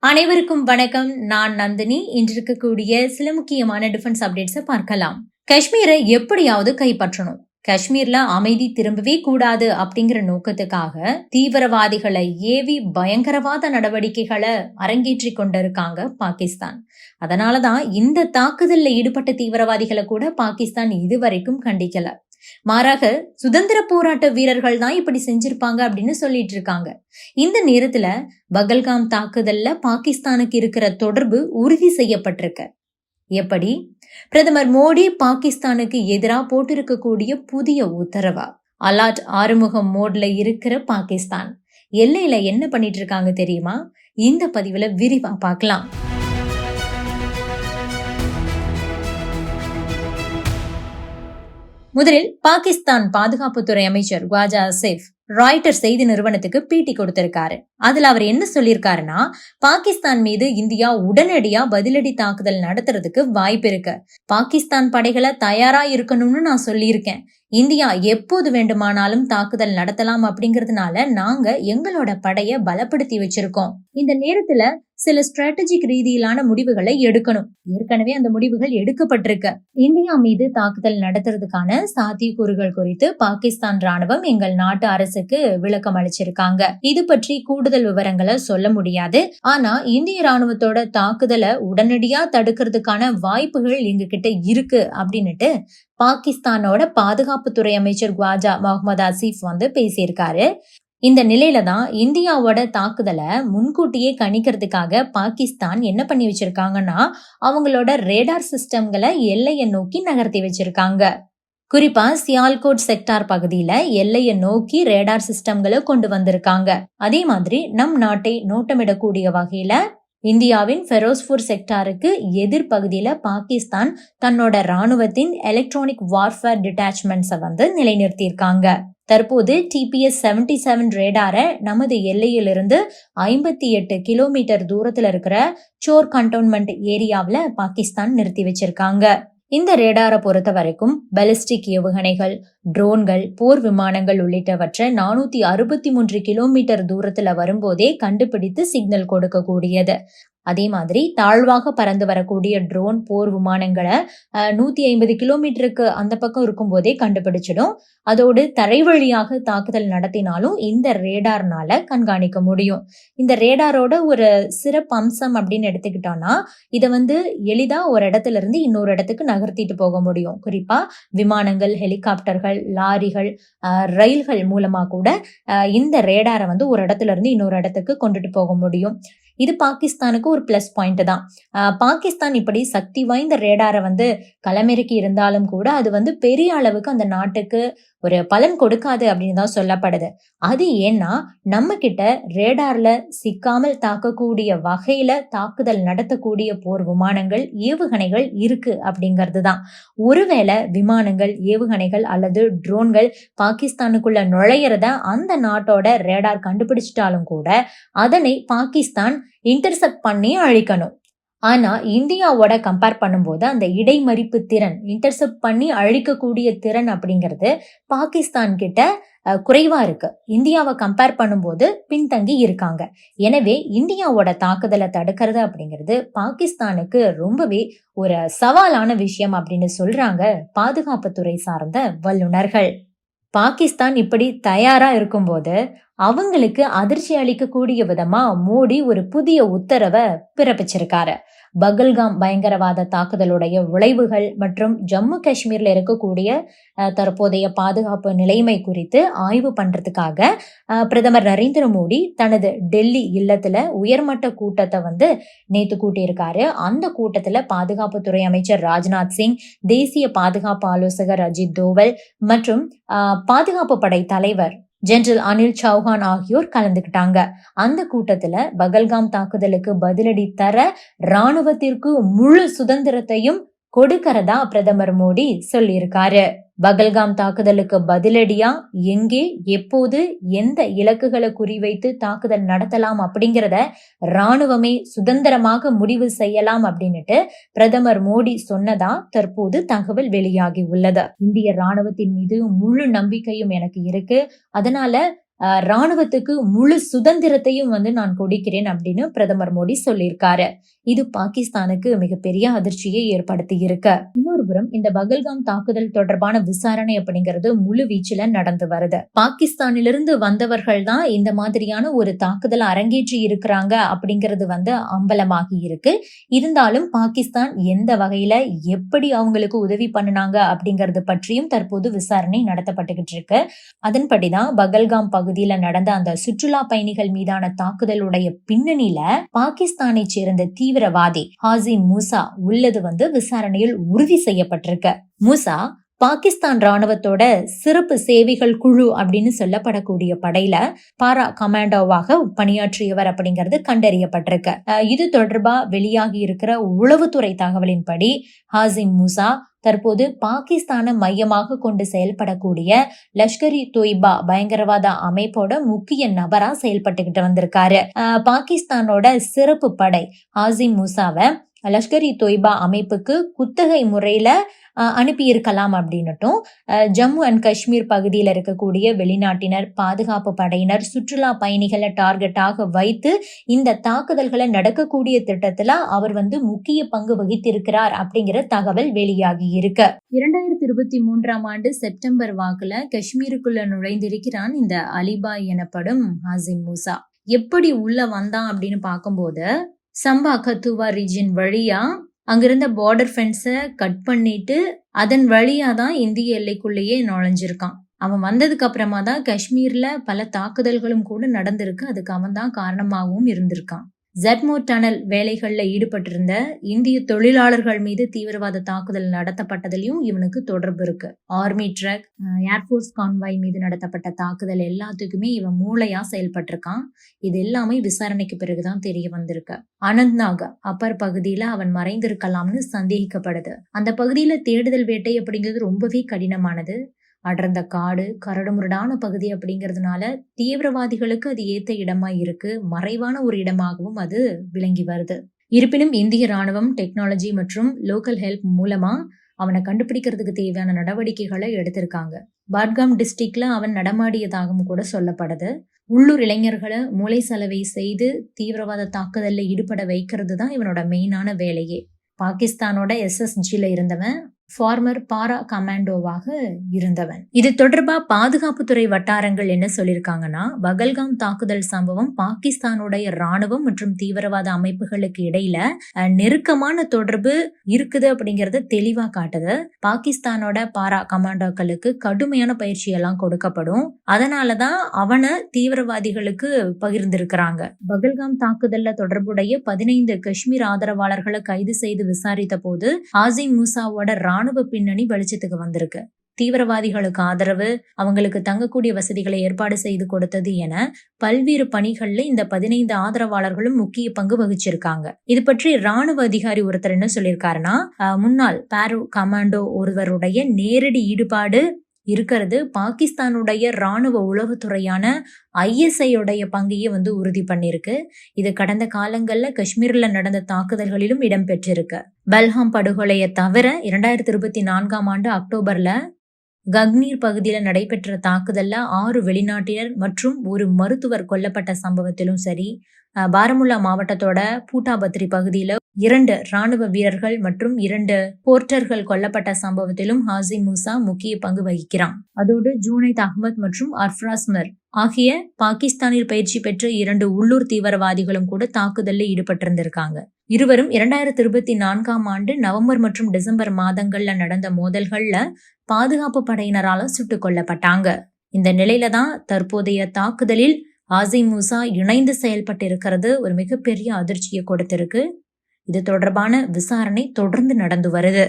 அனைவருக்கும் வணக்கம். நான் நந்தினி. இன்று இருக்கக்கூடிய சில முக்கியமான டிஃபென்ஸ் அப்டேட்ஸை பார்க்கலாம். காஷ்மீரை எப்படியாவது கைப்பற்றணும். காஷ்மீர்ல அமைதி திரும்பவே கூடாது அப்படிங்கிற நோக்கத்துக்காக தீவிரவாதிகளை ஏவி பயங்கரவாத நடவடிக்கைகளை அரங்கேற்றி கொண்டிருக்காங்க பாகிஸ்தான். அதனாலதான் இந்த தாக்குதல்ல ஈடுபட்ட தீவிரவாதிகளை கூட பாகிஸ்தான் இதுவரைக்கும் கண்டிக்கல. மாறாக சுதந்திர போராட்ட வீரர்கள் தான் இப்படி செஞ்சிருப்பாங்க அப்படின்னு சொல்லிட்டு இருக்காங்க. இந்த நேரத்துல பகல்காம் தாக்குதல்ல பாகிஸ்தானுக்கு இருக்கிற தொடர்பு உறுதி செய்யப்பட்டிருக்கு. எப்படி? பிரதமர் மோடி பாகிஸ்தானுக்கு எதிராக போட்டிருக்கக்கூடிய புதிய உத்தரவா? அலாட் ஆறுமுகம் மோட்ல இருக்கிற பாகிஸ்தான். எல்லையில என்ன பண்ணிட்டு இருக்காங்க தெரியுமா? இந்த பதிவுல விரிவா பார்க்கலாம். முதலில் பாகிஸ்தான் பாதுகாப்புத்துறை அமைச்சர் குவாஜா அசேஃப் ராய்டர் செய்தி நிறுவனத்துக்கு பேட்டி கொடுத்திருக்காரு. அதுல அவர் என்ன சொல்லியிருக்காருன்னா பாகிஸ்தான் மீது இந்தியா உடனடியா பதிலடி தாக்குதல் நடத்துறதுக்கு வாய்ப்பு இருக்கு. பாகிஸ்தான் படைகளை தயாரா இருக்கணும்னு நான் சொல்லியிருக்கேன். இந்தியா எப்போது வேண்டுமானாலும் தாக்குதல் நடத்தலாம் அப்படிங்கறதுனால நாங்க எங்களோட படைய பலப்படுத்தி வச்சிருக்கோம். இந்த நேரத்துல சில ஸ்ட்ராட்டஜிக் ரீதியிலான முடிவுகளை எடுக்கணும். ஏற்கனவே அந்த முடிவுகள் எடுக்கப்பட்டிருக்கு. இந்தியா மீது தாக்குதல் நடத்துறதுக்கான சாத்தியக்கூறுகள் குறித்து பாகிஸ்தான் ராணுவம் எங்கள் நாட்டு அரசுக்கு விளக்கம் அளிச்சிருக்காங்க. இது பற்றி கூடுதல் விவரங்களை சொல்ல முடியாது. ஆனா இந்திய ராணுவத்தோட தாக்குதலை உடனடியா தடுக்கிறதுக்கான வாய்ப்புகள் எங்க கிட்ட இருக்கு அப்படின்னுட்டு பாகிஸ்தானோட பாதுகாப்புத்துறை அமைச்சர் குவாஜா முகமது அசீஃப் வந்து பேசியிருக்காரு. இந்த நிலையில தான் இந்தியாவோட தாக்குதலை முன்கூட்டியே கணிக்கிறதுக்காக பாகிஸ்தான் என்ன பண்ணி வச்சிருக்காங்கன்னா அவங்களோட ரேடார் சிஸ்டம்களை எல்லையை நோக்கி நகர்த்தி வச்சிருக்காங்க. குறிப்பா சியால்கோட் செக்டார் பகுதியில எல்லையை நோக்கி ரேடார் சிஸ்டம்களை கொண்டு வந்திருக்காங்க. அதே மாதிரி நம் நாட்டை நோட்டமிடக்கூடிய வகையில இந்தியாவின் ஃபெரோஸ்பூர் செக்டாருக்கு எதிர்பகுதியில பாகிஸ்தான் தன்னோட ராணுவத்தின் எலக்ட்ரானிக் வார்ஃபேர் டிட்டாச்மெண்ட்ஸை வந்து நிலைநிறுத்தியிருக்காங்க. தற்போது டிபிஎஸ் செவன்டி செவன் ரேடாரை நமது எல்லையிலிருந்து ஐம்பத்தி எட்டு கிலோமீட்டர் தூரத்தில் இருக்கிற சோர் கண்டோன்மெண்ட் ஏரியாவில் பாகிஸ்தான் நிறுத்தி வச்சிருக்காங்க. இந்த ரேடாரை பொறுத்த வரைக்கும் பலிஸ்டிக் ஏவுகணைகள் ட்ரோன்கள் போர் விமானங்கள் உள்ளிட்டவற்றை நானூத்தி அறுபத்தி மூன்று கிலோமீட்டர் தூரத்துல வரும்போதே கண்டுபிடித்து சிக்னல் கொடுக்கக்கூடியது. அதே மாதிரி தாழ்வாக பறந்து வரக்கூடிய ட்ரோன் போர் விமானங்களை நூத்தி ஐம்பது கிலோமீட்டருக்கு அந்த பக்கம் இருக்கும் போதே கண்டுபிடிச்சிடும். அதோடு தரை வழியாக தாக்குதல் நடத்தினாலும் இந்த ரேடார்னால கண்காணிக்க முடியும். இந்த ரேடாரோட ஒரு சிறப்பு அம்சம் அப்படின்னு எடுத்துக்கிட்டோம்னா இதை வந்து எளிதா ஒரு இடத்துல இருந்து இன்னொரு இடத்துக்கு நகர்த்திட்டு போக முடியும். குறிப்பா விமானங்கள் ஹெலிகாப்டர்கள் லாரிகள் ரயில்கள் மூலமா கூட இந்த ரேடாரை வந்து ஒரு இடத்துல இருந்து இன்னொரு இடத்துக்கு கொண்டுட்டு போக முடியும். இது பாகிஸ்தானுக்கு ஒரு பிளஸ் பாயிண்ட் தான். பாகிஸ்தான் இப்படி சக்தி வாய்ந்த ரேடாரை வந்து களமிறக்கி இருந்தாலும் கூட அது வந்து பெரிய அளவுக்கு அந்த நாட்டுக்கு ஒரு பலன் கொடுக்காது அப்படின்னு தான் சொல்லப்படுது. அது ஏன்னா நம்ம கிட்ட ரேடார்ல சிக்காமல் தாக்கக்கூடிய வகையில தாக்குதல் நடத்தக்கூடிய போர் விமானங்கள் ஏவுகணைகள் இருக்கு அப்படிங்கிறது தான். ஒருவேளை விமானங்கள் ஏவுகணைகள் அல்லது ட்ரோன்கள் பாகிஸ்தானுக்குள்ள நுழையிறத அந்த நாட்டோட ரேடார் கண்டுபிடிச்சிட்டாலும் கூட அதனை பாகிஸ்தான் இன்டர்செப்ட் பண்ணி அழிக்கணும். ஆனா இந்தியாவோட கம்பேர் பண்ணும்போது அந்த இடைமறிப்பு திறன் இன்டர்செப்ட் பண்ணி அழிக்கக்கூடிய திறன் அப்படிங்கிறது பாகிஸ்தான் கிட்ட குறைவா இருக்கு. இந்தியாவை கம்பேர் பண்ணும்போது பின்தங்கி இருக்காங்க. எனவே இந்தியாவோட தாக்குதலை தடுக்கிறது அப்படிங்கிறது பாகிஸ்தானுக்கு ரொம்பவே ஒரு சவாலான விஷயம் அப்படின்னு சொல்றாங்க பாதுகாப்புத்துறை சார்ந்த வல்லுநர்கள். பாகிஸ்தான் இப்படி தயாரா இருக்கும்போது அவங்களுக்கு அதிர்ச்சி அளிக்கக்கூடிய விதமா மோடி ஒரு புதிய உத்தரவை பிறப்பிச்சிருக்காரு. பகல்காம் பயங்கரவாத தாக்குதலுடைய விளைவுகள் மற்றும் ஜம்மு காஷ்மீர்ல இருக்கக்கூடிய தற்போதைய பாதுகாப்பு நிலைமை குறித்து ஆய்வு பண்றதுக்காக பிரதமர் நரேந்திர மோடி தனது டெல்லி இல்லத்துல உயர்மட்ட கூட்டத்தை வந்து நேத்து கூட்டியிருக்காரு. அந்த கூட்டத்துல பாதுகாப்புத்துறை அமைச்சர் ராஜ்நாத் சிங் தேசிய பாதுகாப்பு ஆலோசகர் அஜித் தோவல் மற்றும் பாதுகாப்பு படை தலைவர் ஜெனரல் அனில் சௌஹான் ஆகியோர் கலந்துகிட்டாங்க அந்த கூட்டத்துல பகல்காம் தாக்குதலுக்கு பதிலடி தர ராணுவத்திற்கு முழு சுதந்திரத்தையும் கொடுக்கறதா பிரதமர் மோடி சொல்லியிருக்காரு. பகல்காம் தாக்குதலுக்கு பதிலடியா எங்கே எப்போது எந்த இலக்குகளை குறிவைத்து தாக்குதல் நடத்தலாம் அப்படிங்கிறத ராணுவமே சுதந்திரமாக முடிவு செய்யலாம் அப்படின்னுட்டு பிரதமர் மோடி சொன்னதா தற்போது தகவல் வெளியாகி உள்ளது. இந்திய ராணுவத்தின் மீது முழு நம்பிக்கையும் எனக்கு இருக்கு. அதனால ராணுவத்துக்கு முழு சுதந்திரத்தையும் வந்து நான் கொடுக்கிறேன் அப்படின்னு பிரதமர் மோடி சொல்லியிருக்காரு. இது பாகிஸ்தானுக்கு மிகப்பெரிய அதிர்ச்சியை ஏற்படுத்தி இருக்கு இன்னொரு புறம் இந்த பகல்காம் தாக்குதல் தொடர்பான விசாரணை அப்படிங்கிறது முழு வீச்சுல நடந்து வருது. பாகிஸ்தானிலிருந்து வந்தவர்கள் தான் இந்த மாதிரியான ஒரு தாக்குதல் அரங்கேற்றி இருக்கிறாங்க அப்படிங்கிறது வந்து அம்பலமாகி இருக்கு. இருந்தாலும் பாகிஸ்தான் எந்த வகையில எப்படி அவங்களுக்கு உதவி பண்ணினாங்க அப்படிங்கறது பற்றியும் தற்போது விசாரணை நடத்தப்பட்டுகிட்டு இருக்கு. அதன்படிதான் பகல்காம் பகுதியில நடந்த அந்த சுற்றுலா பயணிகள் மீதான தாக்குதலுடைய பின்னணியில பாகிஸ்தானை சேர்ந்த தீவிரவாதி ஹாசிம் மூசா உள்ளது வந்து விசாரணையில் உறுதி செய்யப்பட்டிருக்கு. மூசா பாகிஸ்தான் ராணுவத்தோட சிறப்பு சேவைகள் குழு அப்படின்னு சொல்லப்படக்கூடிய படையில பாரா கமாண்டோவாக பணியாற்றியவர் அப்படிங்கிறது கண்டறியப்பட்டிருக்கு. இது தொடர்பா வெளியாகி இருக்கிற உளவுத்துறை தகவலின்படி ஹாசிம் மூசா தற்போது பாகிஸ்தானை மையமாக கொண்டு செயல்படக்கூடிய லஷ்கர் இ தொய்பா பயங்கரவாத அமைப்போட முக்கிய நபரா செயல்பட்டுக்கிட்டு வந்திருக்காரு. பாகிஸ்தானோட சிறப்பு படை ஹாசிம் மூசாவை லஷ்கர் இ தொய்பா அமைப்புக்கு குத்தகை முறையில் அனுப்பியிருக்கலாம் அப்படின்னுட்டும். ஜம்மு அண்ட் காஷ்மீர் பகுதியில் இருக்கக்கூடிய வெளிநாட்டினர் பாதுகாப்பு படையினர் சுற்றுலா பயணிகளை டார்கெட்டாக வைத்து இந்த தாக்குதல்களை நடக்கக்கூடிய திட்டத்தில் அவர் வந்து முக்கிய பங்கு வகித்திருக்கிறார் அப்படிங்கிற தகவல் வெளியாகி இருக்கு. இரண்டாயிரத்தி இருபத்தி மூன்றாம் ஆண்டு செப்டம்பர் வாக்குல காஷ்மீருக்குள்ள நுழைந்திருக்கிறான் இந்த அலிபாய் எனப்படும் ஹாசிம் மூசா. எப்படி உள்ள வந்தான் அப்படின்னு பார்க்கும்போது சம்பா கத்துவா ரீஜன் வழியா அங்கிருந்த பார்டர் ஃபென்ஸை கட் பண்ணிட்டு அதன் வழியா தான் இந்திய எல்லைக்குள்ளேயே நுழைஞ்சிருக்கான். அவன் வந்ததுக்கு அப்புறமா தான் காஷ்மீர்ல பல தாக்குதல்களும் கூட நடந்திருக்கு. அதுக்கு அவன் தான் காரணமாகவும் இருந்திருக்கான். ஜெட்மோ டனல் வேலைகளில் ஈடுபட்டிருந்த இந்திய தொழிலாளர்கள் மீது தீவிரவாத தாக்குதல் நடத்தப்பட்டதிலையும் இவனுக்கு தொடர்பு இருக்கு. ஆர்மி ட்ரக் ஏர்ஃபோர்ஸ் கான்வாய் மீது நடத்தப்பட்ட தாக்குதல் எல்லாத்துக்குமே இவன் மூளையா செயல்பட்டிருக்கான். இது எல்லாமே விசாரணைக்கு பிறகுதான் தெரிய வந்திருக்கு. அனந்த்நாக் அப்பர் பகுதியில அவன் மறைந்திருக்கலாம்னு சந்தேகிக்கப்படுது. அந்த பகுதியில தேடுதல் வேட்டை அப்படிங்கிறது ரொம்பவே கடினமானது. அடர்ந்த காடு கரடுமுரடான பகுதி அப்படிங்கிறதுனால தீவிரவாதிகளுக்கு அது ஏத்த இடமா இருக்கு. மறைவான ஒரு இடமாகவும் அது விளங்கி வருது. இருப்பினும் இந்திய ராணுவம் டெக்னாலஜி மற்றும் லோக்கல் ஹெல்ப் மூலமா அவனை கண்டுபிடிக்கிறதுக்கு தேவையான நடவடிக்கைகளை எடுத்திருக்காங்க. பாட்காம் டிஸ்ட்ரிக்ட்ல அவன் நடமாடியதாகவும் கூட சொல்லப்படுது. உள்ளூர் இளைஞர்களை மூளை செலவை செய்து தீவிரவாத தாக்குதல்ல ஈடுபட வைக்கிறது தான் இவனோட மெயினான வேலையே. பாகிஸ்தானோட எஸ்எஸ்ஜியில் இருந்தவன் ஃபார்மர் பாரா கமாண்டோவாக இருந்தவன். இது தொடர்பா பாதுகாப்புத்துறை வட்டாரங்கள் என்ன சொல்லியிருக்காங்கன்னா பகல்காம் தாக்குதல் சம்பவம் பாகிஸ்தானுடைய ராணுவம் மற்றும் தீவிரவாத அமைப்புகளுக்கு இடையில நெருக்கமான தொடர்பு இருக்குது அப்படிங்கறத தெளிவா காட்டுது. பாகிஸ்தானோட பாரா கமாண்டோக்களுக்கு கடுமையான பயிற்சி எல்லாம் கொடுக்கப்படும். அதனாலதான் அவனை தீவிரவாதிகளுக்கு பகிர்ந்திருக்கிறாங்க. பகல்காம் தாக்குதல்ல தொடர்புடைய பதினைந்து காஷ்மீர் ஆதரவாளர்களை கைது செய்து விசாரித்த போது ஆசிம் மூசாவோட ராணுவ பின்னணி வெளிச்சத்துக்கு வந்திருக்கு. தீவிரவாதிகளுக்கு ஆதரவு அவங்களுக்கு தங்கக்கூடிய வசதிகளை ஏற்பாடு செய்து கொடுத்தது என பல்வேறு பணிகள்ல இந்த பதினைந்து ஆதரவாளர்களும் முக்கிய பங்கு வகிச்சிருக்காங்க. இது பற்றி ராணுவ அதிகாரி ஒருத்தர் என்ன சொல்லியிருக்காருன்னா முன்னாள் பாரோ கமாண்டோ ஒருவருடைய நேரடி ஈடுபாடு இருக்கிறது. பாகிஸ்தானுடைய ராணுவ உளவுத்துறையான ஐஎஸ்ஐயோடைய பங்கையே வந்து உறுதி பண்ணியிருக்கு. இது கடந்த காலங்களில் காஷ்மீரில் நடந்த தாக்குதல்களிலும் இடம்பெற்றிருக்கு. பல்ஹாம் படுகொலையை தவிர இரண்டாயிரத்தி இருபத்தி நான்காம் ஆண்டு அக்டோபரில் கக்னீர் பகுதியில் நடைபெற்ற தாக்குதல்ல ஆறு வெளிநாட்டினர் மற்றும் ஒரு மருத்துவர் கொல்லப்பட்ட சம்பவத்திலும் சரி பாரமுல்லா மாவட்டத்தோட பூட்டாபத்ரி பகுதியில இரண்டு ராணுவ வீரர்கள் மற்றும் இரண்டு போர்ட்டர்கள் கொல்லப்பட்ட சம்பவத்திலும் ஹாசி மூசா முக்கிய பங்கு வகிக்கிறான். அதோடு ஜூனைத் அஹ்மத் மற்றும் அர்ஃப்ராஸ்மர் ஆகிய பாகிஸ்தானில் பயிற்சி பெற்ற இரண்டு உள்ளூர் தீவிரவாதிகளும் கூட தாக்குதலில் ஈடுபட்டிருந்திருக்காங்க. இருவரும் இரண்டாயிரத்தி இருபத்தி நான்காம் ஆண்டு நவம்பர் மற்றும் டிசம்பர் மாதங்கள்ல நடந்த மோதல்கள்ல பாதுகாப்பு படையினரால சுட்டுக் கொல்லப்பட்டாங்க. இந்த நிலையில தான் தற்போதைய தாக்குதலில் ஆசி மூசா இணைந்து செயல்பட்டு இருக்கிறது ஒரு மிகப்பெரிய அதிர்ச்சியை கொடுத்திருக்கு. இது தொடர்பான விசாரணை தொடர்ந்து நடந்து வருது.